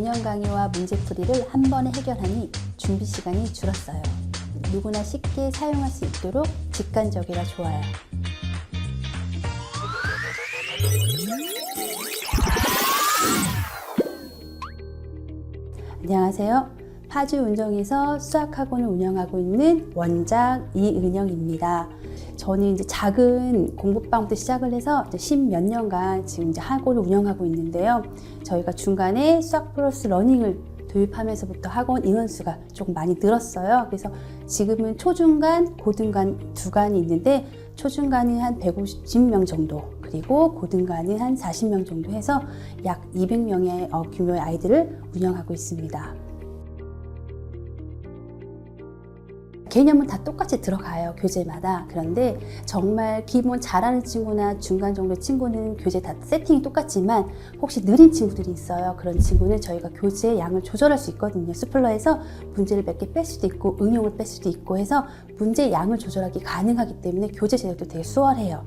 개념 강의와 문제풀이를 한 번에 해결하니 준비 시간이 줄었어요. 누구나 쉽게 사용할 수 있도록 직관적이라 좋아요. 안녕하세요. 파주 운정에서 수학학원을 운영하고 있는 원장 이은영입니다. 저는 이제 작은 공부방부터 시작을 해서 십몇 년간 지금 이제 학원을 운영하고 있는데요. 저희가 중간에 수학 플러스 러닝을 도입하면서부터 학원 인원수가 조금 많이 늘었어요. 그래서 지금은 초중간, 고등간 두 간이 있는데 초중간이 한 150명 정도 그리고 고등간은 한 40명 정도 해서 약 200명의 어, 규모의 아이들을 운영하고 있습니다. 개념은 다 똑같이 들어가요 교재마다. 그런데 정말 기본 잘하는 친구나 중간 정도 친구는 교재 다 세팅이 똑같지만 혹시 느린 친구들이 있어요. 그런 친구는 저희가 교재 양을 조절할 수 있거든요. 스플러에서 문제를 몇 개 뺄 수도 있고 응용을 뺄 수도 있고 해서 문제 양을 조절하기 가능하기 때문에 교재 제작도 되게 수월해요.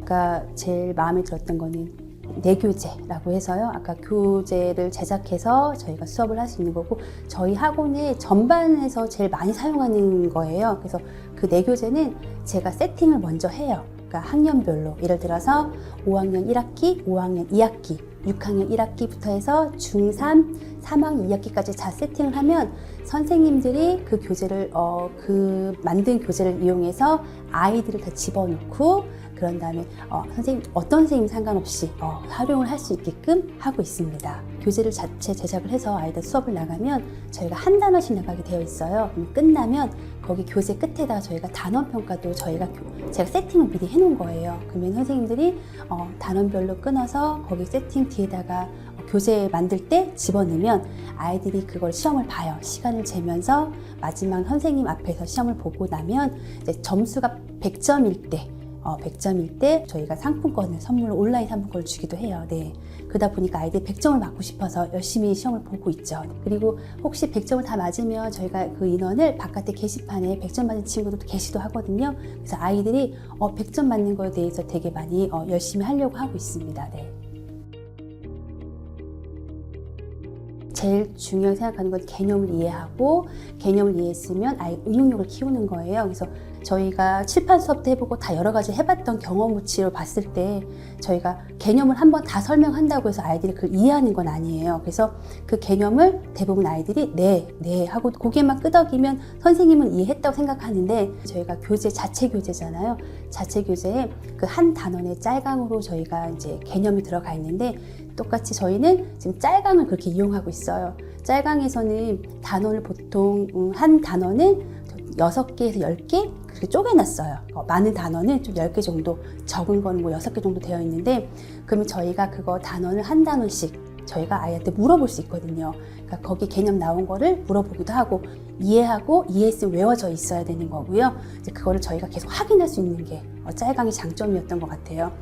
아까 제일 마음에 들었던 거는 내교재라고 해서요. 아까 교재를 제작해서 저희가 수업을 할 수 있는 거고 저희 학원의 전반에서 제일 많이 사용하는 거예요. 그래서 그 내교재는 제가 세팅을 먼저 해요. 그러니까 학년별로 예를 들어서 5학년 1학기, 5학년 2학기, 6학년 1학기부터 해서 중3, 3학년 2학기까지 다 세팅을 하면 선생님들이 그 교재를 어, 그 만든 교재를 이용해서 아이들을 다 집어넣고 그런 다음에 어, 선생님 어떤 선생님 상관없이 어, 활용을 할 수 있게끔 하고 있습니다. 교재를 자체 제작을 해서 아이들 수업을 나가면 저희가 한 단어씩 나가게 되어 있어요. 끝나면 거기 교재 끝에다 저희가 단원 평가도 저희가 교- 제가 세팅을 미리 해놓은 거예요. 그러면 선생님들이 어, 단원별로 끊어서 거기 세팅 뒤에다가 어, 교재 만들 때 집어넣으면 아이들이 그걸 시험을 봐요. 시간을 재면서 마지막 선생님 앞에서 시험을 보고 나면 이제 점수가 100점일 때 어, 100점일 때 저희가 상품권을 선물로 온라인 상품권을 주기도 해요. 네. 그러다 보니까 아이들이 100점을 맞고 싶어서 열심히 시험을 보고 있죠. 그리고 혹시 100점을 다 맞으면 저희가 그 인원을 바깥에 게시판에 100점 맞은 친구들도 계시도 하거든요. 그래서 아이들이 어, 100점 맞는 거에 대해서 되게 많이 어, 열심히 하려고 하고 있습니다. 네. 제일 중요하게 생각하는 건 개념을 이해하고 개념을 이해했으면 아이 응용력을 키우는 거예요. 그래서 저희가 칠판 수업도 해보고 다 여러 가지 해봤던 경험치를 봤을 때 저희가 개념을 한번 다 설명한다고 해서 아이들이 그걸 이해하는 건 아니에요. 그래서 그 개념을 대부분 아이들이 네, 네 하고 고개만 끄덕이면 선생님은 이해했다고 생각하는데 저희가 교재 자체 교재잖아요. 자체 교재에 그 한 단원의 짤강으로 저희가 이제 개념이 들어가 있는데 똑같이 저희는 지금 짤강을 그렇게 이용하고 있어요. 짤강에서는 단원을 보통 음, 한 단원은 6개에서 10개 그렇게 쪼개놨어요. 어, 많은 단원은 좀 10개 정도, 적은 거는 뭐 6개 정도 되어 있는데 그러면 저희가 그거 단원을 한 단원씩 저희가 아이한테 물어볼 수 있거든요. 그러니까 거기 개념 나온 거를 물어보기도 하고 이해하고 이해했으면 외워져 있어야 되는 거고요. 이제 그거를 저희가 계속 확인할 수 있는 게 어, 짤강의 장점이었던 것 같아요.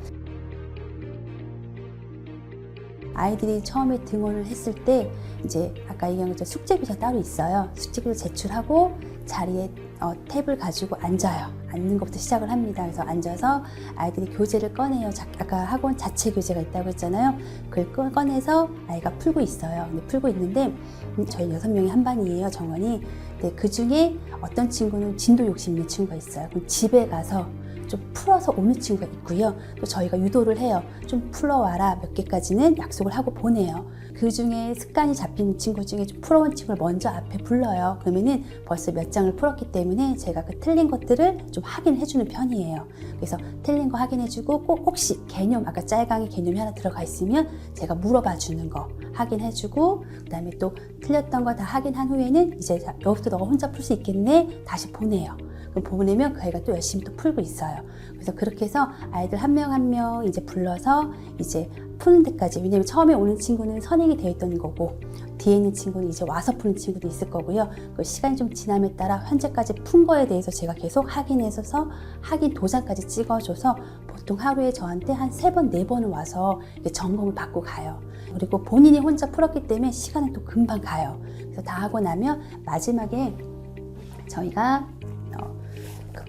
아이들이 처음에 등원을 했을 때 이제 아까 얘기한 것처럼 숙제비가 따로 있어요. 숙제비를 제출하고 자리에 어, 탭을 가지고 앉아요. 앉는 것부터 시작을 합니다. 그래서 앉아서 아이들이 교재를 꺼내요. 자- 아까 학원 자체 교재가 있다고 했잖아요. 그걸 꺼- 꺼내서 아이가 풀고 있어요. 근데 풀고 있는데 음, 저희 여섯 명이 한 반이에요. 정원이. 근데 그 중에 어떤 친구는 진도 욕심 있는 친구가 있어요. 그럼 집에 가서 좀 풀어서 오는 친구가 있고요. 또 저희가 유도를 해요. 좀 풀어와라 몇 개까지는 약속을 하고 보내요. 그 중에 습관이 잡힌 친구 중에 좀 풀어온 친구를 먼저 앞에 불러요. 그러면은 벌써 몇 장을 풀었기 때문에 제가 그 틀린 것들을 좀 확인해 주는 편이에요. 그래서 틀린 거 확인해 주고 꼭 혹시 개념, 아까 짤강에 개념이 하나 들어가 있으면 제가 물어봐 주는 거 확인해 주고 그다음에 또 틀렸던 거 다 확인한 후에는 이제 자, 여기서 너가 혼자 풀 수 있겠네 다시 보내요. 그럼 보내면 그 아이가 또 열심히 또 풀고 있어요. 그래서 그렇게 해서 아이들 한 명 한 명 이제 불러서 이제 푸는 데까지 왜냐면 처음에 오는 친구는 선행이 되어 있던 거고 뒤에 있는 친구는 이제 와서 푸는 친구도 있을 거고요. 그 시간이 좀 지남에 따라 현재까지 푼 거에 대해서 제가 계속 확인해서 확인 도장까지 찍어줘서 보통 하루에 저한테 한 세 번, 네 번은 와서 점검을 받고 가요. 그리고 본인이 혼자 풀었기 때문에 시간은 또 금방 가요. 그래서 다 하고 나면 마지막에 저희가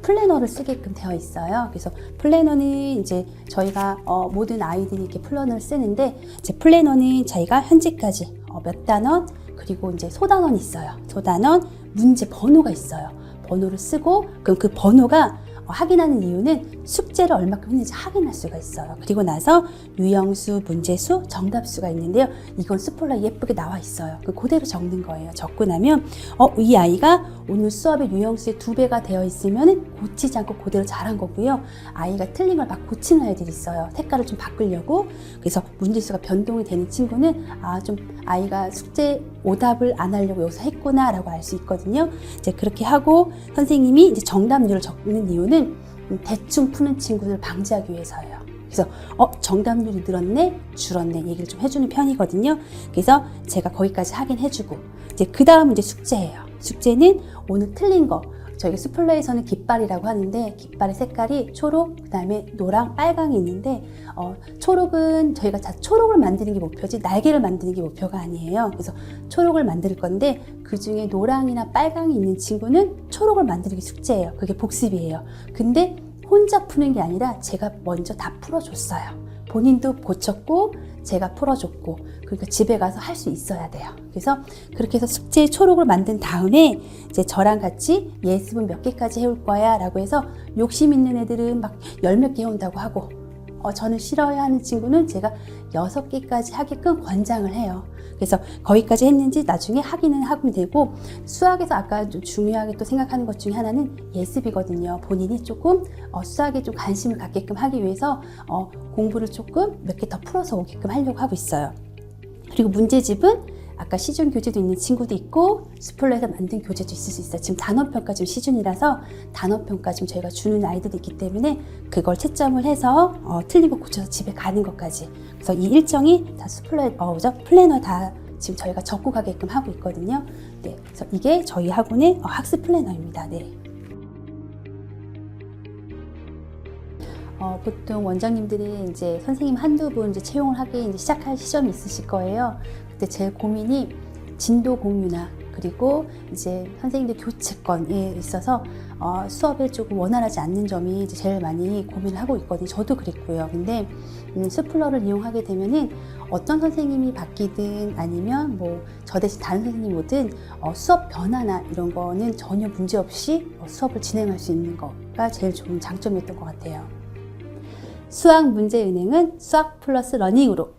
플래너를 쓰게끔 되어 있어요. 그래서 플래너는 이제 저희가 어, 모든 아이들이 이렇게 플래너를 쓰는데 이제 플래너는 저희가 현재까지 어, 몇 단원 그리고 이제 소단원이 있어요. 소단원 문제 번호가 있어요. 번호를 쓰고 그럼 그 번호가 어, 확인하는 이유는 숙제를 얼마큼 했는지 확인할 수가 있어요. 그리고 나서 유형수, 문제수, 정답수가 있는데요. 이건 스폴라 예쁘게 나와 있어요. 그 그대로 적는 거예요. 적고 나면 어, 이 아이가 오늘 수업의 유형수의 두 배가 되어 있으면 고치지 않고 그대로 잘한 거고요. 아이가 틀린 걸 막 고치는 아이들이 있어요. 색깔을 좀 바꾸려고. 그래서 문제수가 변동이 되는 친구는 아, 좀 아이가 숙제 오답을 안 하려고 여기서 했구나라고 알 수 있거든요. 이제 그렇게 하고 선생님이 이제 정답률을 적는 이유는 음, 대충 푸는 친구들 방지하기 위해서예요. 그래서 어 정답률이 늘었네 줄었네 얘기를 좀 해주는 편이거든요. 그래서 제가 거기까지 확인해주고 이제 그 다음 이제 숙제예요. 숙제는 오늘 틀린 거 저희가 스플레에서는 깃발이라고 하는데 깃발의 색깔이 초록 그 다음에 노랑 빨강이 있는데 어, 초록은 저희가 자 초록을 만드는 게 목표지 날개를 만드는 게 목표가 아니에요. 그래서 초록을 만들 건데 그 중에 노랑이나 빨강이 있는 친구는 초록을 만드는 게 숙제예요. 그게 복습이에요. 근데 혼자 푸는 게 아니라 제가 먼저 다 풀어줬어요. 본인도 고쳤고 제가 풀어줬고 그러니까 집에 가서 할 수 있어야 돼요. 그래서 그렇게 해서 숙제 초록을 만든 다음에 이제 저랑 같이 예습은 몇 개까지 해올 거야 라고 해서 욕심 있는 애들은 막 열 몇 개 해온다고 하고 어, 저는 싫어야 하는 친구는 제가 여섯 개까지 하게끔 권장을 해요. 그래서 거기까지 했는지 나중에 확인은 하면 되고 수학에서 아까 좀 중요하게 또 생각하는 것 중에 하나는 예습이거든요. 본인이 조금 어, 수학에 좀 관심을 갖게끔 하기 위해서 어, 공부를 조금 몇 개 더 풀어서 오게끔 하려고 하고 있어요. 그리고 문제집은 아까 시중 교재도 있는 친구도 있고 스플러에서 만든 교재도 있을 수 있어요. 지금 단어평가 지금 시중이라서 단어평가 지금 저희가 주는 아이들이 있기 때문에 그걸 채점을 해서 어, 거 고쳐서 집에 가는 것까지. 그래서 이 일정이 다 스플러 어? 플래너 다 지금 저희가 적고 가게끔 하고 있거든요. 네, 그래서 이게 저희 학원의 어, 학습 플래너입니다. 네. 어, 보통 원장님들이 이제 선생님 한두 분 이제 채용을 하기 이제 시작할 시점이 있으실 거예요. 그때 제일 고민이 진도 공유나 그리고 이제 선생님들 교체권에 있어서 어, 수업에 조금 원활하지 않는 점이 제일 많이 고민을 하고 있거든요. 저도 그랬고요. 근데 음, 스플러를 이용하게 되면은 어떤 선생님이 바뀌든 아니면 뭐 저 대신 다른 선생님 오든 어, 수업 변화나 이런 거는 전혀 문제 없이 어, 수업을 진행할 수 있는 거가 제일 좋은 장점이었던 것 같아요. 수학 문제 은행은 수학 플러스 러닝으로